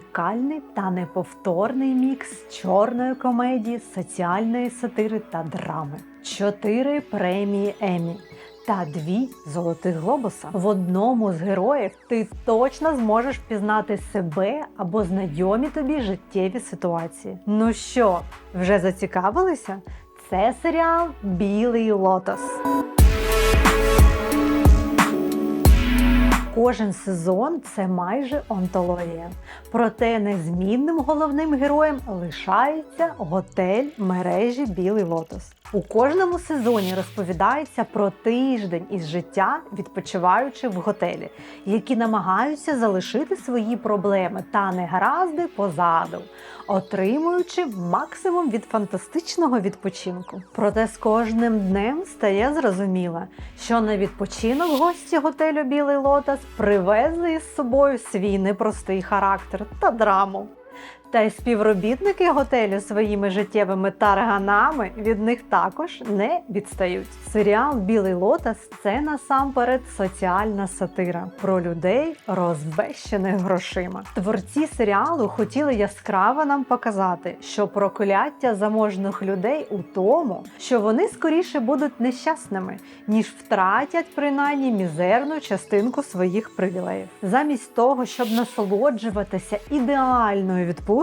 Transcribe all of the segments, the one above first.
унікальний та неповторний мікс чорної комедії, соціальної сатири та драми. Чотири премії Емі. Та дві золотих глобуса. В одному з героїв ти точно зможеш впізнати себе або знайомі тобі життєві ситуації. Ну що, вже зацікавилися? Це серіал Білий лотос. Кожен сезон це майже онтологія. Проте незмінним головним героєм лишається готель мережі Білий Лотос. У кожному сезоні розповідається про тиждень із життя, відпочиваючи в готелі, які намагаються залишити свої проблеми та негаразди позаду, отримуючи максимум від фантастичного відпочинку. Проте з кожним днем стає зрозуміло, що на відпочинок гості готелю Білий Лотос привезли із собою свій непростий характер та драму. Та й співробітники готелю своїми життєвими тарганами від них також не відстають. Серіал Білий Лотос це насамперед соціальна сатира про людей, розбещених грошима. Творці серіалу хотіли яскраво нам показати, що прокляття заможних людей у тому, що вони скоріше будуть нещасними, ніж втратять принаймні мізерну частинку своїх привілеїв. Замість того, щоб насолоджуватися ідеальною відпусткою,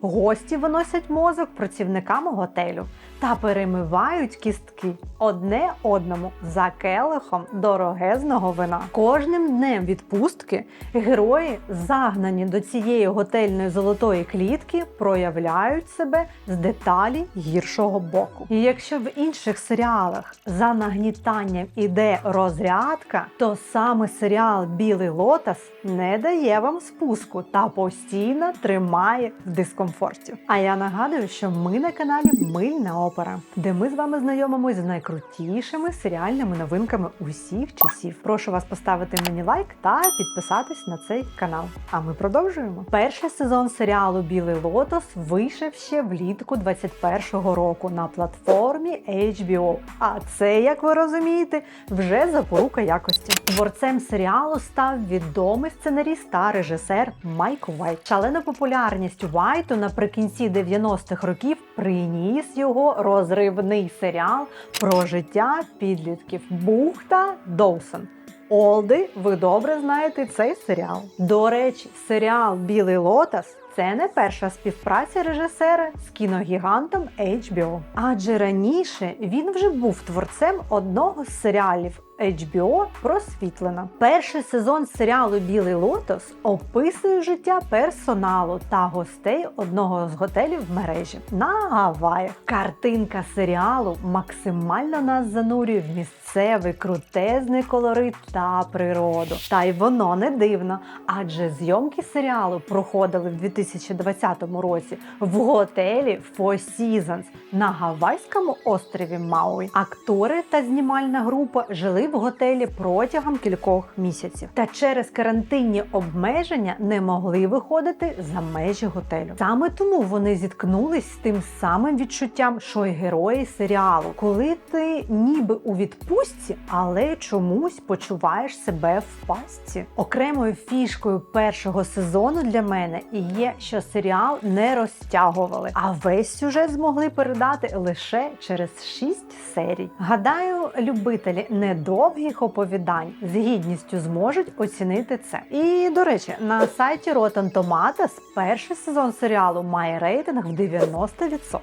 гості виносять мозок працівникам готелю та перемивають кістки одне одному за келихом дорогезного вина. Кожним днем відпустки герої, загнані до цієї готельної золотої клітки, проявляють себе з деталі гіршого боку. І якщо в інших серіалах за нагнітанням іде розрядка, то саме серіал Білий Лотос не дає вам спуску та постійно тримає в дискомфорті. А я нагадую, що ми на каналі Мильна Опера, де ми з вами знайомимось з найкрутішими серіальними новинками усіх часів. Прошу вас поставити мені лайк та підписатись на цей канал. А ми продовжуємо. Перший сезон серіалу Білий Лотос вийшов ще влітку 21-го року на платформі HBO. А це, як ви розумієте, вже запорука якості. Творцем серіалу став відомий сценаріст та режисер Майк Уайт. Шалену популярність Уайту наприкінці 90-х років приніс його розривний серіал про життя підлітків Бухта Доусон. Олди, ви добре знаєте цей серіал. До речі, серіал Білий Лотос це не перша співпраця режисера з кіногігантом HBO. Адже раніше він вже був творцем одного з серіалів HBO просвітлена. Перший сезон серіалу Білий Лотос описує життя персоналу та гостей одного з готелів в мережі на Гаваях. Картинка серіалу максимально нас занурює в місцевий крутезний колорит та природу. Та й воно не дивно, адже зйомки серіалу проходили в 2020 році в готелі Four Seasons на гавайському острові Мауї. Актори та знімальна група жили в готелі протягом кількох місяців. Та через карантинні обмеження не могли виходити за межі готелю. Саме тому вони зіткнулись з тим самим відчуттям, що й герої серіалу, коли ти ніби у відпустці, але чомусь почуваєш себе в пастці. Окремою фішкою першого сезону для мене і є, що серіал не розтягували, а весь сюжет змогли передати лише через 6 серій. Гадаю, любителі недовгих оповідань з гідністю зможуть оцінити це. І до речі, на сайті Rotten Tomatoes перший сезон серіалу має рейтинг в 90%.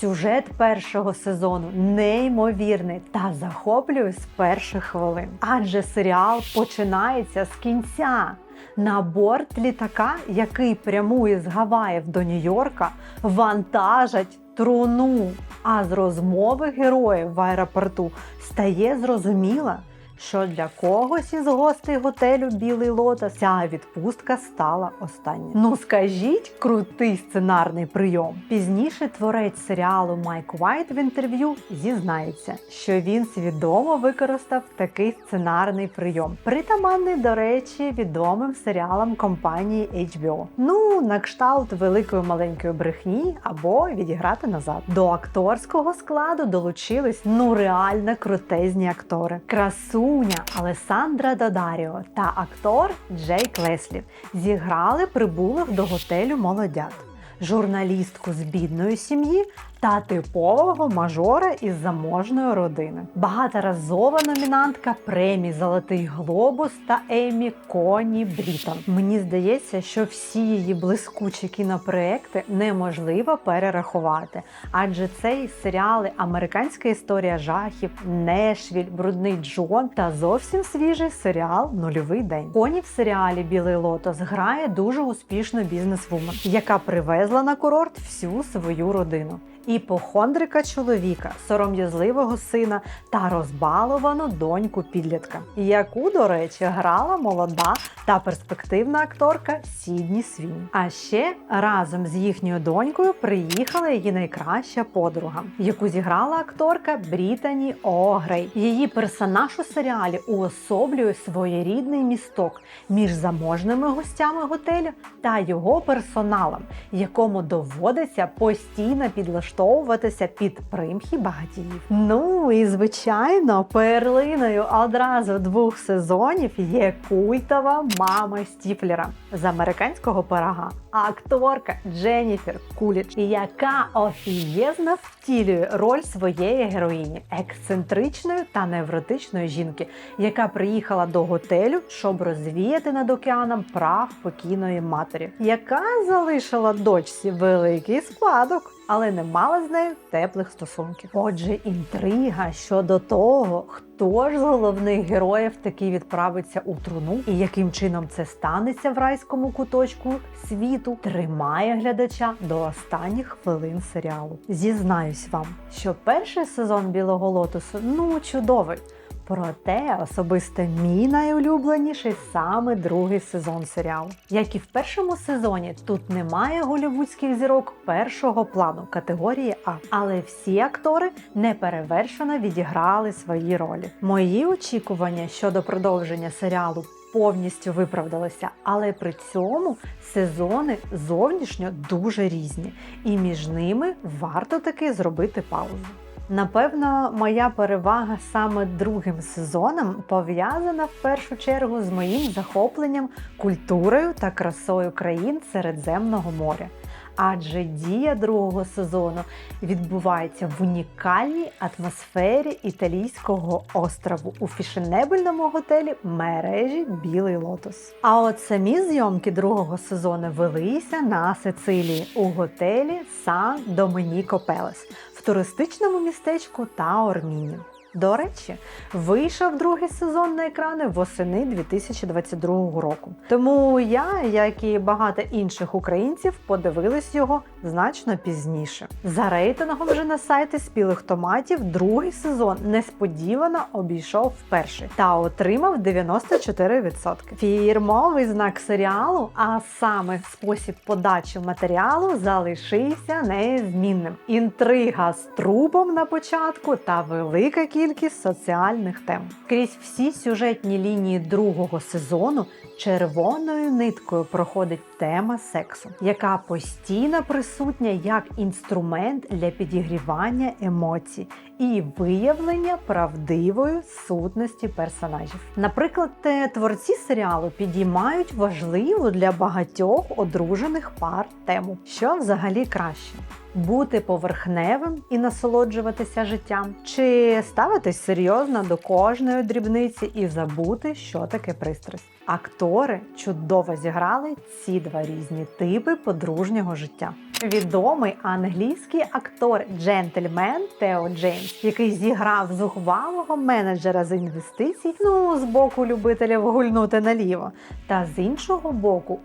Сюжет першого сезону неймовірний та захоплює з перших хвилин. Адже серіал починається з кінця. На борт літака, який прямує з Гаваїв до Нью-Йорка, вантажать труну. А з розмови героїв в аеропорту стає зрозуміло, що для когось із гостей готелю Білий Лотос ця відпустка стала остання. Ну скажіть, крутий сценарний прийом. Пізніше творець серіалу Майк Уайт в інтерв'ю зізнається, що він свідомо використав такий сценарний прийом. Притаманний, до речі, відомим серіалам компанії HBO. Ну, на кшталт великої маленької брехні або відіграти назад. До акторського складу долучились ну реально крутезні актори. Красу красуня Алесандра Дадаріо та актор Джейк Леслі. Зіграли прибулих до готелю молодят, журналістку з бідної сім'ї та типового мажора із заможної родини. Багаторазова номінантка премій Золотий Глобус та Емі Коні Брітон. Мені здається, що всі її блискучі кінопроекти неможливо перерахувати, адже це і серіали Американська історія жахів, Нешвіль, Брудний Джон та зовсім свіжий серіал Нульовий день. Коні в серіалі Білий Лотос грає дуже успішну бізнесвумен, яка привезла на курорт всю свою родину. Іпохондрика чоловіка, сором'язливого сина та розбаловану доньку підлітка, яку, до речі, грала молода та перспективна акторка Сідні Свін. А ще разом з їхньою донькою приїхала її найкраща подруга, яку зіграла акторка Брітані Огрей. Її персонаж у серіалі уособлює своєрідний місток між заможними гостями готелю та його персоналом, якому доводиться постійно підлаштовуватися під примхи багатіїв. Ну і звичайно, перлиною одразу двох сезонів є культова мама Стіфлера з американського пирога, акторка Дженніфер Куліч, яка офієзно втілює роль своєї героїні, ексцентричної та невротичної жінки, яка приїхала до готелю, щоб розвіяти над океаном прах покійної матері, яка залишила дочці великий спадок. Але не мала з нею теплих стосунків. Отже, інтрига щодо того, хто ж з головних героїв таки відправиться у труну, і яким чином це станеться в райському куточку світу, тримає глядача до останніх хвилин серіалу. Зізнаюсь вам, що перший сезон білого лотосу ну чудовий. Проте особисто мій найулюбленіший саме другий сезон серіалу. Як і в першому сезоні, тут немає голівудських зірок першого плану категорії А, але всі актори неперевершено відіграли свої ролі. Мої очікування щодо продовження серіалу. Повністю виправдалися, але при цьому сезони зовнішньо дуже різні, і між ними варто таки зробити паузу. Напевно, моя перевага саме другим сезоном пов'язана в першу чергу з моїм захопленням культурою та красою країн Середземного моря. Адже дія другого сезону відбувається в унікальній атмосфері італійського острову у фішенебельному готелі мережі Білий Лотос. А от самі зйомки другого сезону велися на Сицилії у готелі Сан Доменіко Пелес в туристичному містечку Таорміні. До речі, вийшов другий сезон на екрани восени 2022 року. Тому я, як і багато інших українців, подивились його значно пізніше. За рейтингом вже на сайті спілих томатів другий сезон несподівано обійшов перший та отримав 94%. Фірмовий знак серіалу, а саме спосіб подачі матеріалу, залишився незмінним. Інтрига з трупом на початку та велика кількість соціальних тем. Крізь всі сюжетні лінії другого сезону червоною ниткою проходить тема сексу, яка постійно присутня як інструмент для підігрівання емоцій і виявлення правдивої сутності персонажів. Наприклад, творці серіалу підіймають важливу для багатьох одружених пар тему, що взагалі краще. Бути поверхневим і насолоджуватися життям, чи ставитись серйозно до кожної дрібниці і забути, що таке пристрасть. Актори чудово зіграли ці два різні типи подружнього життя. Відомий англійський актор джентльмен Тео Джеймс, який зіграв зухвалого менеджера з інвестицій, ну з боку любителів гульнути наліво, та з іншого боку,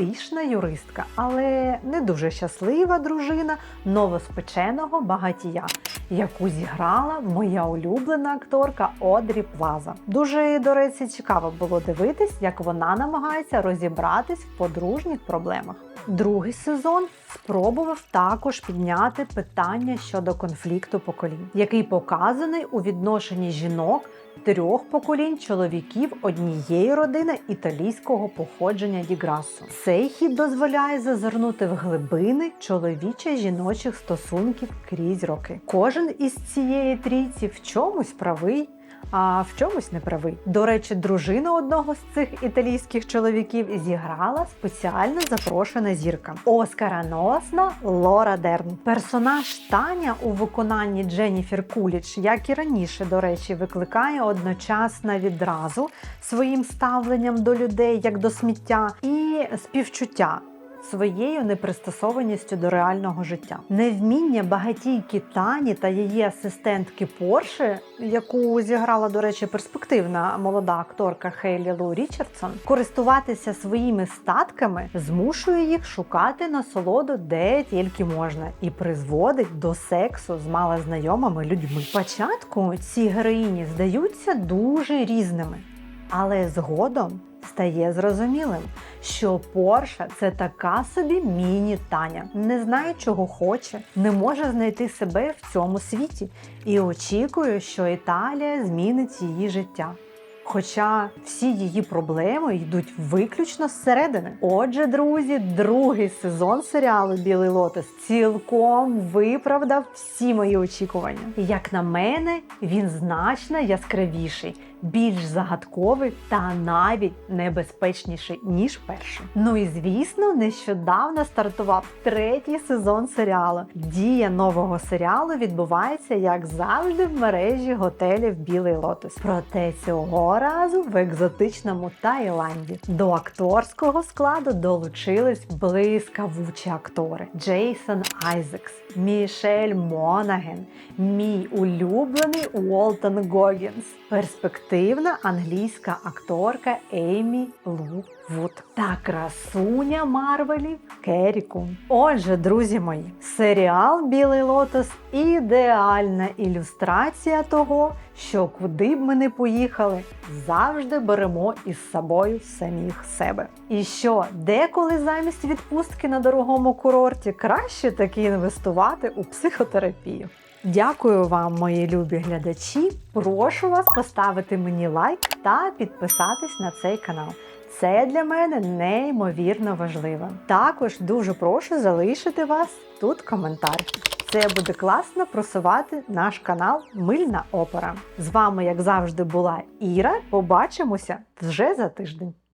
успішна юристка, але не дуже щаслива дружина новоспеченого багатія, яку зіграла моя улюблена акторка Одрі Плаза. Дуже, до речі, цікаво було дивитись, як вона намагається розібратись в подружніх проблемах. Другий сезон спробував також підняти питання щодо конфлікту поколінь, який показаний у відношенні жінок трьох поколінь чоловіків однієї родини італійського походження Діграсу. Цей хід дозволяє зазирнути в глибини чоловіче жіночих стосунків крізь роки. Кожен із цієї трійці в чомусь правий. А в чомусь не правий. До речі, дружину одного з цих італійських чоловіків зіграла спеціально запрошена зірка Оскароносна Лора Дерн. Персонаж Таня у виконанні Дженніфер Куліч, як і раніше, до речі, викликає одночасно відразу своїм ставленням до людей як до сміття і співчуття. Своєю непристосованістю до реального життя, невміння багатійки Тані та її асистентки Порше, яку зіграла, до речі, перспективна молода акторка Хейлі Лу Річардсон, користуватися своїми статками змушує їх шукати насолоду де тільки можна, і призводить до сексу з малознайомими людьми. Спочатку ці героїні здаються дуже різними, але згодом стає зрозумілим, що Порша це така собі міні-таня, не знає, чого хоче, не може знайти себе в цьому світі і очікує, що Італія змінить її життя. Хоча всі її проблеми йдуть виключно зсередини. Отже, друзі, другий сезон серіалу Білий Лотос цілком виправдав всі мої очікування. Як на мене, він значно яскравіший, більш загадковий та навіть небезпечніший ніж перший. Ну і звісно, нещодавно стартував третій сезон серіалу. Дія нового серіалу відбувається як завжди в мережі готелів Білий Лотос. Проте цього разу в екзотичному Таїланді. До акторського складу долучились блискавучі актори: Джейсон Айзекс, Мішель Монаген, мій улюблений Уолтон Гогінс, перспективна англійська акторка Еймі Лу Вуд та красуня Марвелів Керрі. Отже, друзі мої, серіал Білий Лотос ідеальна ілюстрація того, що куди б ми не поїхали, завжди беремо із собою самих себе. І що деколи замість відпустки на дорогому курорті краще таки інвестувати у психотерапію. Дякую вам, мої любі глядачі. Прошу вас поставити мені лайк та підписатись на цей канал. Це для мене неймовірно важливо. Також дуже прошу залишити вас тут коментар. Це буде класно просувати наш канал Мильна Опера. З вами, як завжди, була Іра. Побачимося вже за тиждень.